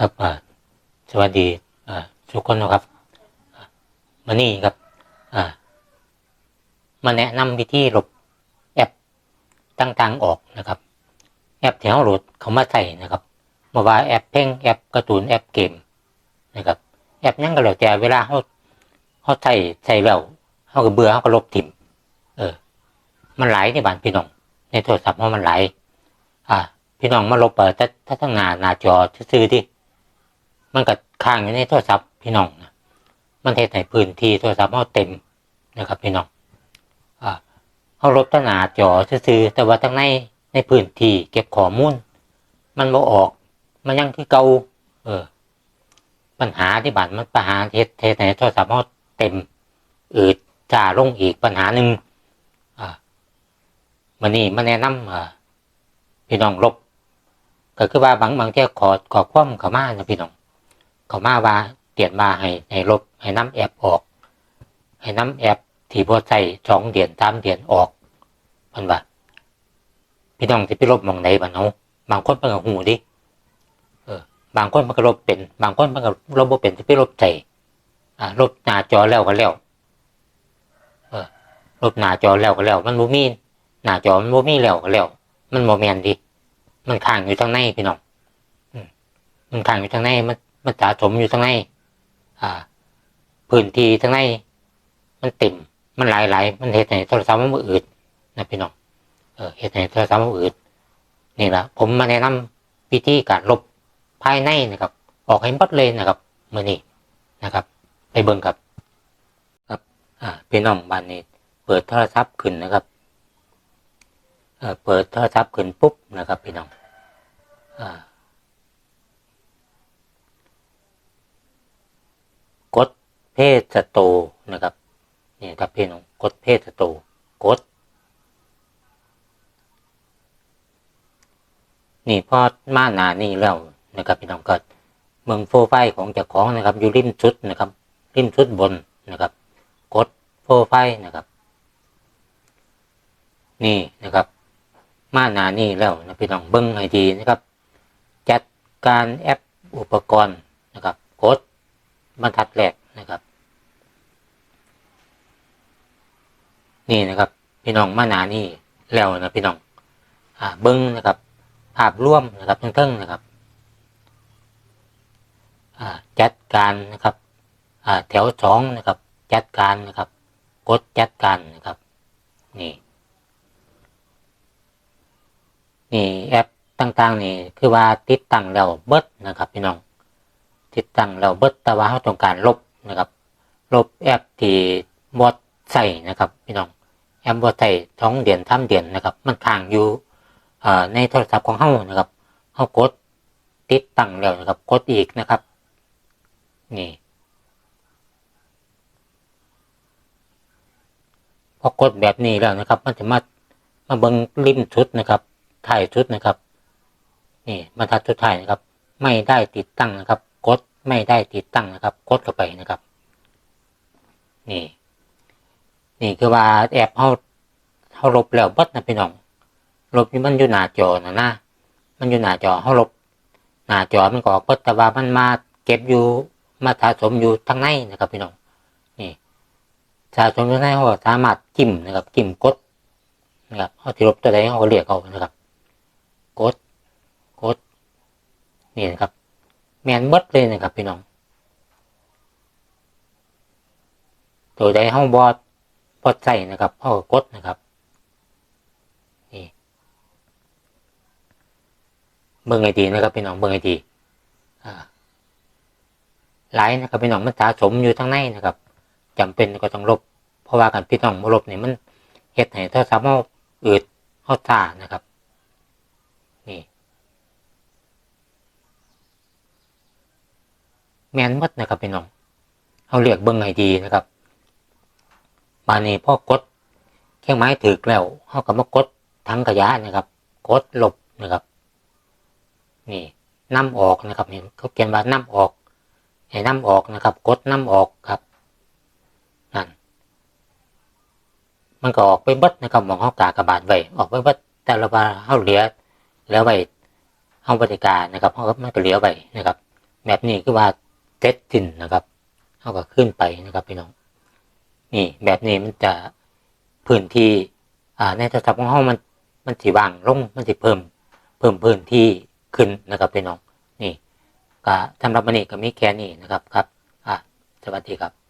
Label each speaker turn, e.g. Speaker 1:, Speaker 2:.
Speaker 1: ครับสวัสดีทุกคนนะครับอ่ามานี่ครับมาแนะนำวิธีลบแอปต่างๆออกนะครับ แอปที่เราโหลดเขามาใส่นะครับมาว่าแอปเพลงแอปการ์ตูนแอปเกมนะครับ แอปหยังก็แล้วแต่เวลาเขาเขาใส่ใส่แล้วเขาก็เบื่อเขาก็ลบถิ่มเออ มันหลายในบ้านพี่น้อง ในโทรศัพท์เพราะมันหลายอ่าพี่น้องมาลบเปิดถ้าถ้าทั้งหน้าหน้าจอซื่อที่ มันก็ค้างอยู่ในโทรศัพท์พี่น้องนะมันเทในพื้นที่โทรศัพท์เราเต็มนะครับพี่น้องอ่าเขาลบตั้งหนาจอซื่อแต่ว่าทั้งในในพื้นที่เก็บข้อมูลมันบ่ออก มันยังคือเก่าเออ ปัญหาที่บ้านมันปัญหาเทศเทศในโทรศัพท์เราเต็มอืดจ่าลงอีกปัญหาหนึ่งอ่ามันนี่มาแนะนำอ่าพี่น้องลบก็คือว่าบางบางเที่ยขอขอความเขามานะพี่น้อง เขามาว่าเตียนมาให้ให้ลบให้น้ำแอปออก ให้น้ำแอปที่พอใส่สองเดือนสามเดือนออกมันว่าพี่น้องจะไปลบมองไหนบ้างเนาะบางคนมันก็หูดิเออบางคนมันก็ลบเป็น บางคนมันก็ลบบ่เป็นจะไปลบใจอ่าลบหน้าจอแล้วก็แล้วเออลบหน้าจอแล้วก็แล้ว มันบ่มีหน้าจอมันบ่มีแล้วก็แล้ว มันบ่แม่นดิมันค้างอยู่ทางในพี่น้องอืมมันค้างอยู่ทางในมัน มันสะสมอยู่ทางในอ่าพื้นที่ทางใน มันเต็มมันหลายหลมันเหตุให้โทรศัพท์มันอืดนะพี่น้องเออเหตุให้โทรศัพท์มันอืดนี่แหละผมมาแนะนำวิธีการลบภายในนะครับ ออกให้หมดเลยนะครับมื่อนี้นะครับ ไปเบิ่งครับ ครับ อ่าพี่น้องบ้านนี้ เปิดโทรศัพท์ขึ้นนะครับเออเปิดโทรศัพท์ขึ้นปุ๊บนะครับ พี่น้อง อ่า กด เพศสโตรนะครับนี่ครับพี่น้องกดเพศสโตรกดนี่พอมาหนานี่แล้วนะครับพี่น้องก็เมืองโฟไฟของเจ้าของนะครับอยู่ริมสุดนะครับ ริมสุดบนนะครับ กดโฟไฟนะครับ นี่นะครับมาหนานี่แล้วนะพี่น้องเบิ้งให้ดีนะครับ จัดการแอปอุปกรณ์นะครับ กดบรรทัดแรก นี่นะครับ พี่น้องมาหนานี่แล้วนะพี่น้องอ่าเบิ้งนะครับ ภาพร่วมนะครับทั้งๆนะครับอ่าจัดการนะครับอ่าแถวสองนะครับ จัดการนะครับ กดจัดการนะครับ นี่ นี่แอปต่างๆ นี่คือว่าติดตั้งแล้วเบิดนะครับ พี่น้อง ติดตั้งแล้วเบิดแต่ว่าเราต้องการลบนะครับ ลบแอปที่บอด ใส่นะครับพี่น้องแอปบอใส่สองเดือนสามเดือนนะครับ มันค้างอยู่ในโทรศัพท์ของเฮานะครับเฮากดติดตั้งแล้วนะครับกดอีกนะครับ นี่พอกดแบบนี้แล้วนะครับ มันจะมามาเบิ้งริมชุดนะครับถ่ายชุดนะครับ นี่บรรทัดสุดท้ายนะครับ ไม่ได้ติดตั้งนะครับ กดไม่ได้ติดตั้งนะครับ กดเข้าไปนะครับ นี่ นี่คือว่าแอปเขาเขาลบแล้วบัดนะพี่น้องลบนี่มันอยู่หน้าจอนะนะมันอยู่หน้าจอเขาลบหน้าจอมันก็ออกบิดแต่ว่ามันมาเก็บอยู่มาสะสมอยู่ทางในนะครับพี่น้องนี่สะสมอยู่ในเขาสามารถจิ้มนะครับจิ้มกดนะครับเขาที่ลบตัวใดเขาก็เรียกเอานะครับ กดกดนี่นะครับ แมนบิดเลยนะครับพี่น้องตัวใดห้องบอด บอใส่นะครับเขาก็กดนะครับนี่เบิ่งไอดีนะครับพี่น้องเบิ่งไอดีอ่าหลายนะครับพี่น้องมันสะสมอยู่ทั้งในนะครับจำเป็นก็ต้องลบ เพราะว่ากันพี่น้องบ่ลบเนี่ยมันเฮ็ดให้โทรศัพท์เราอืดเฮาซ่านะครับนี่แมนหมดนะครับพี่น้องเขาเรียกเบิ้งให้ดีนะครับ บานนี้พ่อกดเครื่องไม้ถือแล้วเขาก็มากดทั้งขยะนะครับ กดลบนะครับ นี่น้ำออกนะครับเห็นเขาเขียนว่าน้ำออกให้น้ำออกนะครับ กดน้ำออกครับนั่นมันก็ออกไปเบิดนะครับมองเขากากระบาดไว้ออกไปเบิดแต่ละบาเขาเหลือเหลือไว้เขาบริการนะครับเขาก็มันก็เหลือไว้นะครับ แบบนี้คือว่าเซตสินนะครับเขาก็ขึ้นไปนะครับพี่น้อง นี่แบบนี้มันจะพื้นที่อ่าในโทรศัพท์ของห้องมันมันสิว่างลงมันสิเพิ่ม เพิ่มพื้นที่ขึ้นนะครับพี่น้องนี่ก็สำหรับวันนี้ก็มีแค่นี้นะครับครับอ่าสวัสดีครับ